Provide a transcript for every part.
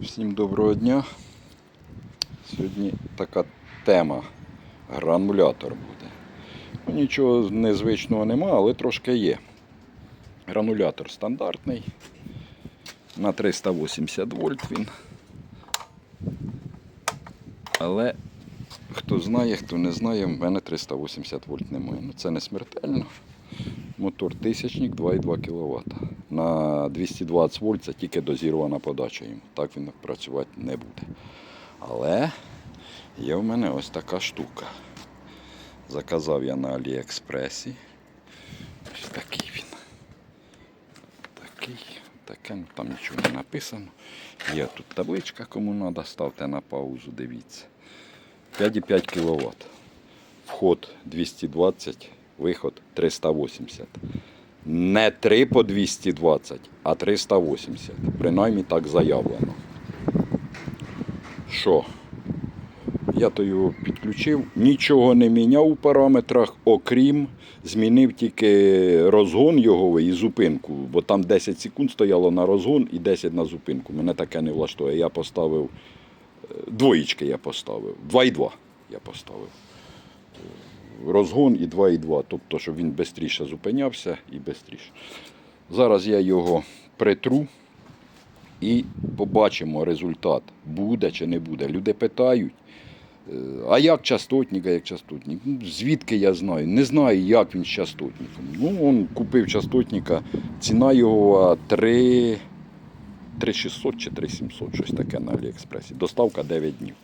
Всім доброго дня. Сьогодні така тема. Гранулятор буде. Ну, нічого незвичного нема, але трошки є. Гранулятор стандартний. На 380 вольт він. Але хто знає, хто не знає, в мене 380 вольт немає. Ну це не смертельно. Мотор тисячник 2,2 кВт. На 220 вольт це тільки дозірована подача йому. Так він працювати не буде. Але є в мене ось така штука. Заказав я на Аліекспресі. Ось такий він. Такий, таке, ну, там нічого не написано. Є тут табличка, кому треба, ставте на паузу, дивіться. 5,5 кВт. Вход 220, виход 380. Не 3 по 220, а 380. Принаймні так заявлено. Що? Я то його підключив, нічого не міняв у параметрах, окрім змінив тільки розгон його і зупинку, бо там 10 секунд стояло на розгон і 10 на зупинку. Мене таке не влаштує. Я поставив е, двоїчки я поставив. 2,2 я поставив. Розгон і 2,2, тобто, щоб він швидше зупинявся і швидше. Зараз я його притру і побачимо результат, буде чи не буде. Люди питають, е, а як частотник, а як частотник? Ну, Звідки я знаю? Не знаю, як він з частотником. Ну, він купив частотника, ціна його 3, 3600 чи 3700, щось таке на Аліекспресі. Доставка 9 днів.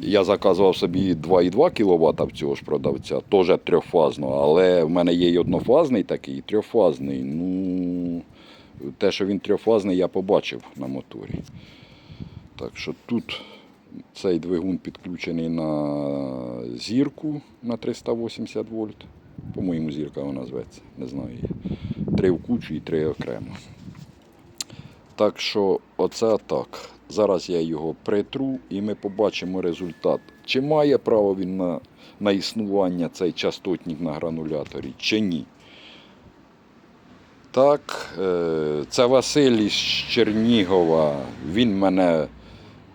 Я заказував собі 2,2 кВт в цього ж продавця, теж трьохфазного, але в мене є і однофазний такий, і трьохфазний. Ну, те, що він трьохфазний, я побачив на моторі. Так що тут цей двигун підключений на зірку на 380 вольт. По-моєму, зірка вона зветься, не знаю. її. Три в кучу і три окремо. Так що оце так. Зараз я його притру і ми побачимо результат. Чи має право він на, на існування цей частотник на грануляторі, чи ні. Так, е, це Василь із Чернігова. Він мене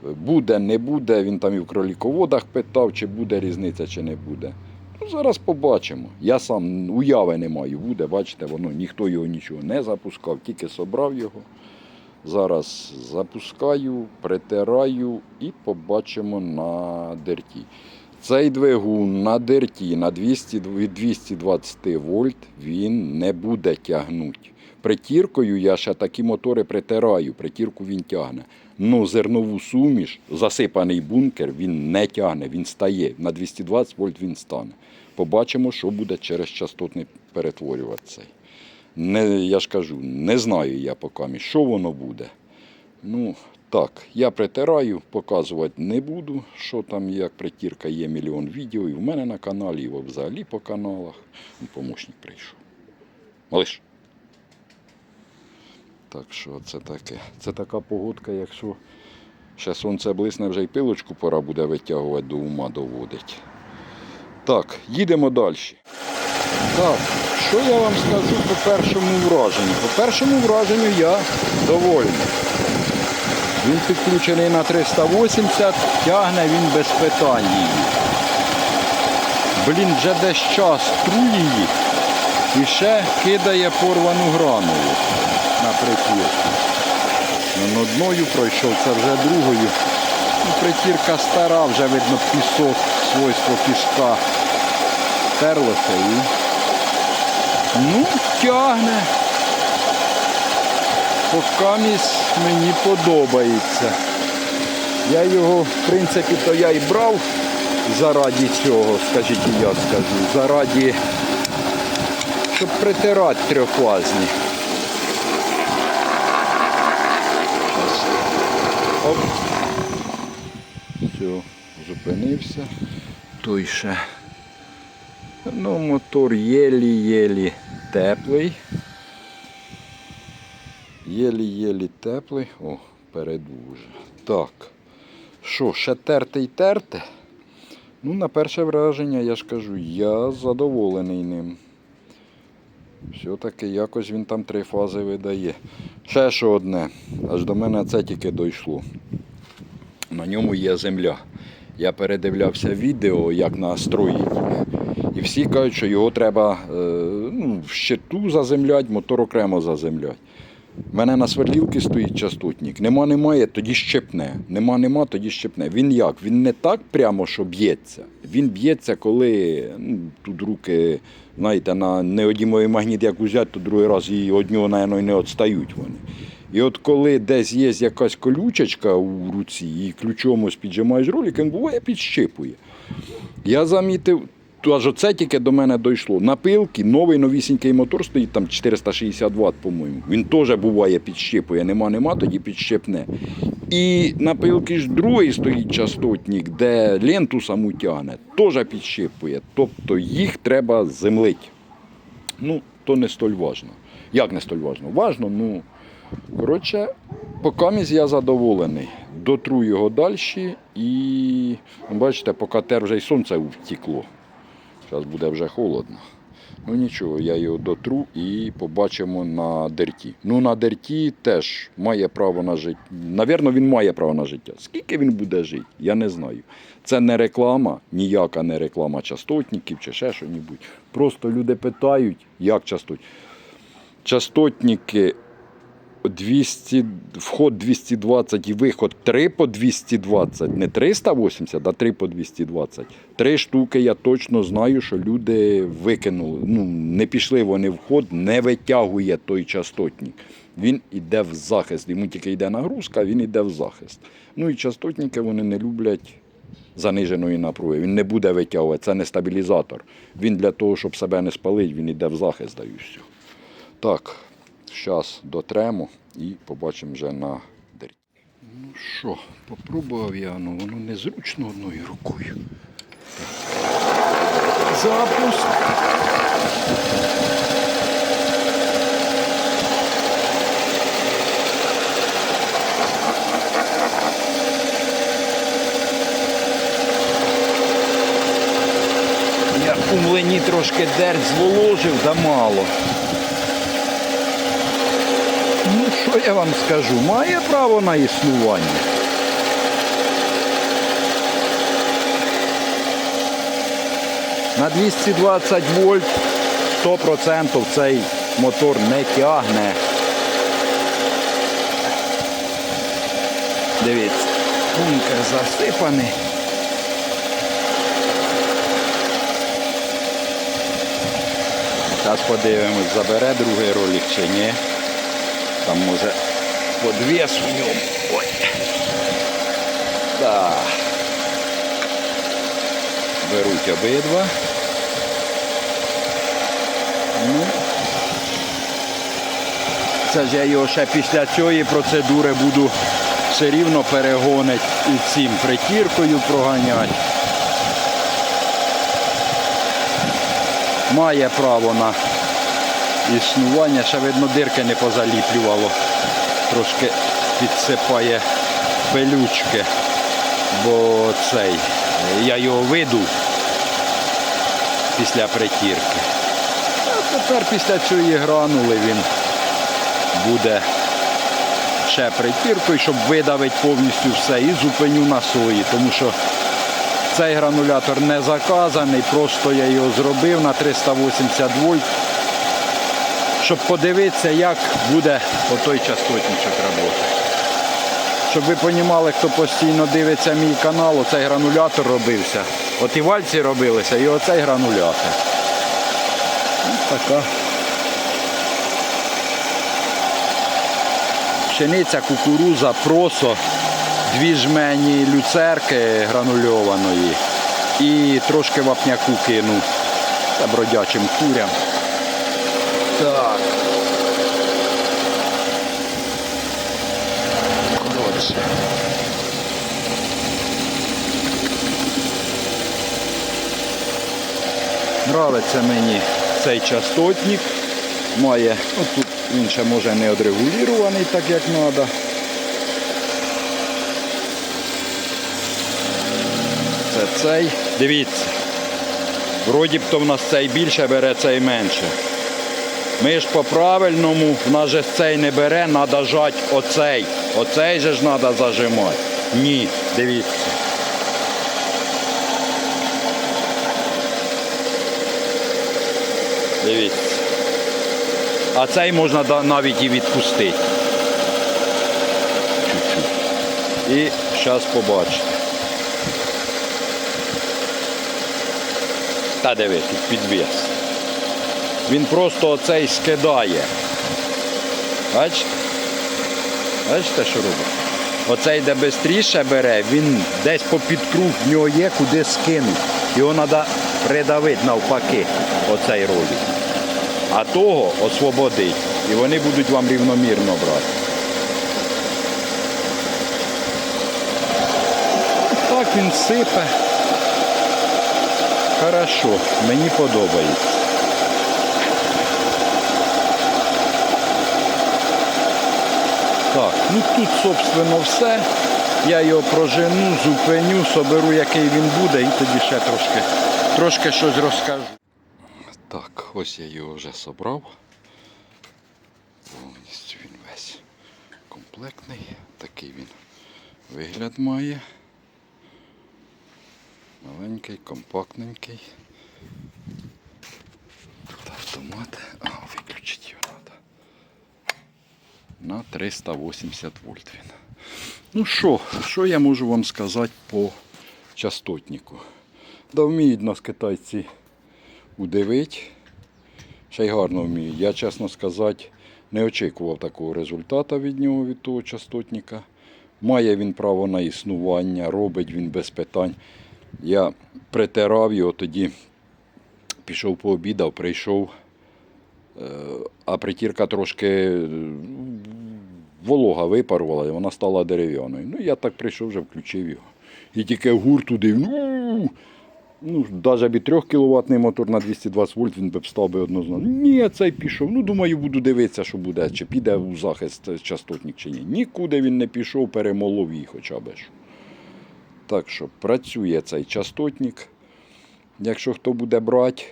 буде, не буде. Він там і в кроліководах питав, чи буде різниця, чи не буде. Ну, зараз побачимо. Я сам уяви не маю, буде, бачите, воно ніхто його нічого не запускав, тільки собрав його. Зараз запускаю, притираю і побачимо на дерті. Цей двигун на дерті на 200, від 220 вольт він не буде тягнути. Притіркою я ще такі мотори притираю, притірку він тягне. Ну, зернову суміш, засипаний бункер, він не тягне, він стає. На 220 вольт він стане. Побачимо, що буде через частотний перетворювати цей. Не, я ж кажу, не знаю я поки, що воно буде. Ну, так, я притираю, показувати не буду, що там, як притірка, є мільйон відео і в мене на каналі, і взагалі по каналах. Ну, Помощник прийшов. Малиш. Так що це таке. Це така погодка, якщо ще сонце блисне, вже й пилочку пора буде витягувати до ума доводить. Так, їдемо далі. Так, що я вам скажу по першому враженню? По першому враженню я довольний. Він підключений на 380, тягне він без питань її. Блін, вже десь час тру її і ще кидає порвану гранулу на притірку. Ну, одною пройшов, це вже другою. Ну, притірка стара, вже видно пісок, свойство пішка терлося і Ну, тягне. Покамість мені подобається. Я його, в принципі, то я і брав заради цього, скажіть, я скажу, заради, щоб притирати трьохфазні. Оп. Все, зупинився. Той ще. Ну, мотор єлі-єлі теплий. Єлі-єлі теплий. О, переду вже. Так. Що, ще терти й терти? Ну, на перше враження, я ж кажу, я задоволений ним. Все-таки якось він там три фази видає. Ще що одне, аж до мене це тільки дійшло. На ньому є земля. Я передивлявся відео, як настроїть. І всі кажуть, що його треба е, щиту заземлять, мотор окремо заземлять. У мене на свердлівці стоїть частотник. Нема, немає, тоді щепне. Нема, нема, тоді щепне. Він як? Він не так прямо, що б'ється. Він б'ється, коли ну, тут руки, знаєте, на неодімовий магніт як узять, то другий раз і від нього, мабуть, і не відстають вони. І от коли десь є якась колючечка у руці, і ключом ось піджимаєш ролик, він буває підщипує. Я замітив, аж оце тільки до мене дійшло. На пилки новий новісінький мотор стоїть там 460 Вт, по-моєму. Він теж буває підщипує. Нема, нема, тоді підщипне. І на пилки ж другий стоїть частотник, де ленту саму тягне, теж підщипує. Тобто їх треба землити. Ну, то не столь важно. Як не столь важно? Важно, ну. Коротше, поки я задоволений. Дотру його далі і ну, бачите, поки тер вже й сонце втекло. Зараз буде вже холодно. Ну нічого, я його дотру і побачимо на дерті. Ну на дерті теж має право на життя. Навірно, він має право на життя. Скільки він буде жити, я не знаю. Це не реклама, ніяка не реклама частотників чи ще що небудь. Просто люди питають, як частотник. Частотники 200, вход 220 і виход 3 по 220, не 380, а 3 по 220. Три штуки я точно знаю, що люди викинули. Ну, не пішли вони в ход, не витягує той частотник. Він йде в захист. Йому тільки йде нагрузка, він йде в захист. Ну і частотники вони не люблять заниженої напруги. Він не буде витягувати, це не стабілізатор. Він для того, щоб себе не спалити, він йде в захист, даю все. Так, зараз дотремо і побачимо вже на дерті. Ну що, попробував я, ну воно незручно одною рукою. Запуск. Я у млині трошки дерть зволожив, да мало. Що я вам скажу? Має право на існування. На 220 вольт 100% цей мотор не тягне. Дивіться, бункер засипаний. Зараз подивимось, забере другий ролик чи ні. Там може подвес в ньому. Ой. Так. Беруть обидва. Ну. Це ж я його ще після цієї процедури буду все рівно перегонити і цим притіркою проганяти. Має право на існування. Ще видно дирки не позаліплювало. Трошки підсипає пилючки, бо цей, я його видув після притірки. А тепер після цієї гранули він буде ще притіркою, щоб видавити повністю все і зупиню на сої, тому що цей гранулятор не заказаний, просто я його зробив на 380 вольт щоб подивитися, як буде отой частотничок працювати. Щоб ви розуміли, хто постійно дивиться мій канал, оцей гранулятор робився. От і вальці робилися, і оцей гранулятор. Ось така. Пшениця, кукуруза, просо, дві жмені люцерки гранульованої і трошки вапняку кину та бродячим курям. Так. Коротше. Нравиться мені цей частотник. Має, ну тут він ще може не одрегулірований так як треба. Це цей. Дивіться. Вроді б то в нас цей більше бере, цей менше. Ми ж по-правильному, в нас же цей не бере, треба жати оцей. Оцей же ж треба зажимати. Ні, дивіться. Дивіться. А цей можна навіть і відпустити. Чуть-чуть. І зараз побачите. Та диви, тут підвес. Він просто оцей скидає. Бачите? Бачите, що робить? Оцей, де швидше бере, він десь попід круг в нього є, куди скинуть. Його треба придавити навпаки, оцей ролик. А того освободить. І вони будуть вам рівномірно брати. Так він сипе. Хорошо, мені подобається. Так, ну тут, собственно, все. Я його прожену, зупиню, соберу, який він буде, і тоді ще трошки, трошки щось розкажу. Так, ось я його вже собрав. Повністю він весь комплектний. Такий він вигляд має. Маленький, компактненький. Тут автомат. А, виключити його треба. На 380 вольт він. Ну що, що я можу вам сказати по частотнику? Да вміють нас китайці удивити. Ще й гарно вміють. Я, чесно сказати, не очікував такого результату від нього, від того частотника. Має він право на існування, робить він без питань. Я притирав його, тоді пішов пообідав, прийшов, е, а притірка трошки волога випарувала, і вона стала дерев'яною. Ну, я так прийшов, вже включив його. І тільки гурт туди, ну, ну, навіть б і 3 кВт мотор на 220 вольт він би б став би однозначно. Ні, цей пішов. Ну, думаю, буду дивитися, що буде, чи піде у захист частотник, чи ні. Нікуди він не пішов, перемолов її хоча б. Так що працює цей частотник. Якщо хто буде брати,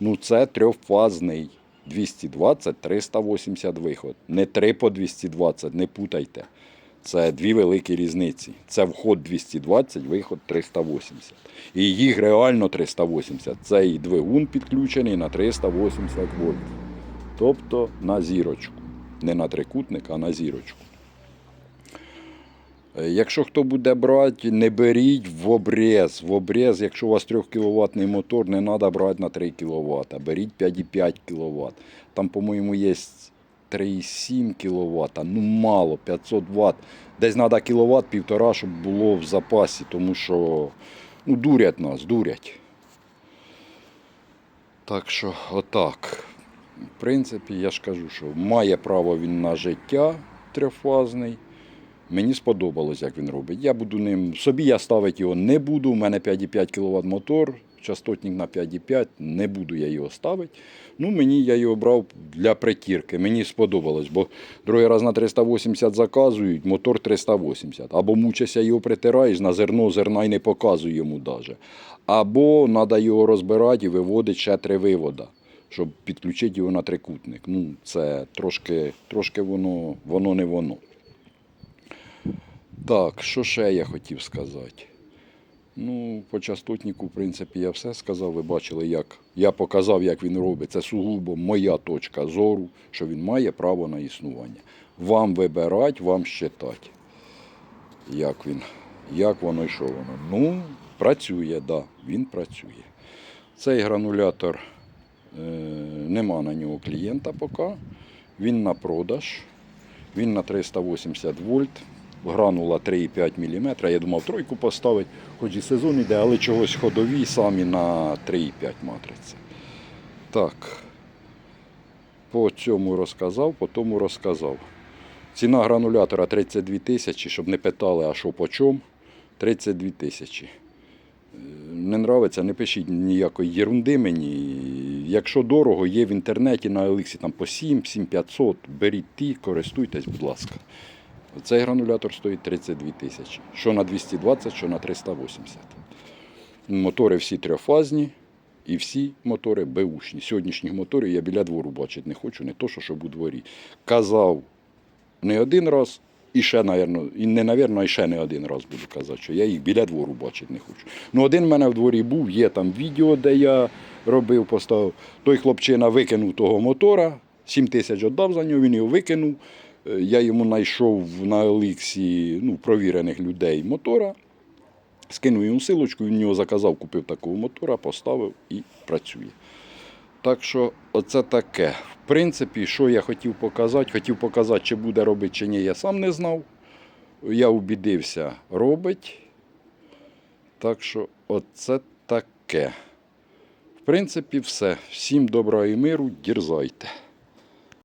ну це трьохфазний 220-380 виход. Не 3 по 220, не путайте. Це дві великі різниці. Це вход 220, виход 380. І їх реально 380. Це і двигун підключений на 380 вольт. Тобто на зірочку. Не на трикутник, а на зірочку. Е, Якщо хто буде брати, не беріть в обрез. В обрез, якщо у вас 3 кВт мотор, не треба брати на 3 кВт. Беріть 5,5 кВт. Там, по-моєму, є 3,7 кВт. Ну мало, 500 Вт. Десь треба кВт півтора, щоб було в запасі, тому що ну, дурять нас, дурять. Так що, отак. В принципі, я ж кажу, що має право він на життя трьохфазний. Мені сподобалось, як він робить. Я буду ним. Собі я ставити його не буду. У мене 5,5 кВт мотор, частотник на 5,5, не буду я його ставити. Ну, мені я його брав для притірки. Мені сподобалось, бо другий раз на 380 заказують, мотор 380. Або мучишся його притираєш, на зерно зерна й не показує йому навіть. Або треба його розбирати і виводити ще три вивода, щоб підключити його на трикутник. Ну, це трошки, трошки воно, воно не воно. Так, що ще я хотів сказати? Ну, по частотнику, в принципі, я все сказав. Ви бачили, як я показав, як він робить. Це сугубо моя точка зору, що він має право на існування. Вам вибирати, вам щитати. Як він, як воно і що воно. Ну, працює, так, да, він працює. Цей гранулятор, е, нема на нього клієнта поки. Він на продаж. Він на 380 вольт. Гранула 3,5 мм. Я думав тройку поставити, хоч і сезон іде, але чогось ходові самі на 3,5 матриця. Так. По цьому розказав, по тому розказав. Ціна гранулятора 32 тисячі, щоб не питали, а що по чому. 32 тисячі. Е, Не нравиться, не пишіть ніякої єрунди мені. Якщо дорого, є в інтернеті на Еликсі там по 7, 7500, беріть ті, користуйтесь, будь ласка. Цей гранулятор стоїть 32 тисячі. Що на 220, що на 380. Мотори всі трьохфазні. І всі мотори беушні. Сьогоднішніх моторів я біля двору бачити не хочу, не то, що щоб у дворі. Казав не один раз, і ще, навірно, і не навірно, й ще не один раз буду казати, що я їх біля двору бачити не хочу. Ну, один в мене в дворі був, є там відео, де я робив, поставив. Той хлопчина викинув того мотора, 7 тисяч віддав за нього, він його викинув. Е, Я йому знайшов на Еліксі ну, провірених людей мотора. Скинув йому силочку, він нього заказав, купив такого мотора, поставив і працює. Так що оце таке. В принципі, що я хотів показати, хотів показати, чи буде робити, чи ні, я сам не знав. Я убідився, робить. Так що оце таке. В принципі, все. Всім добра і миру, дірзайте.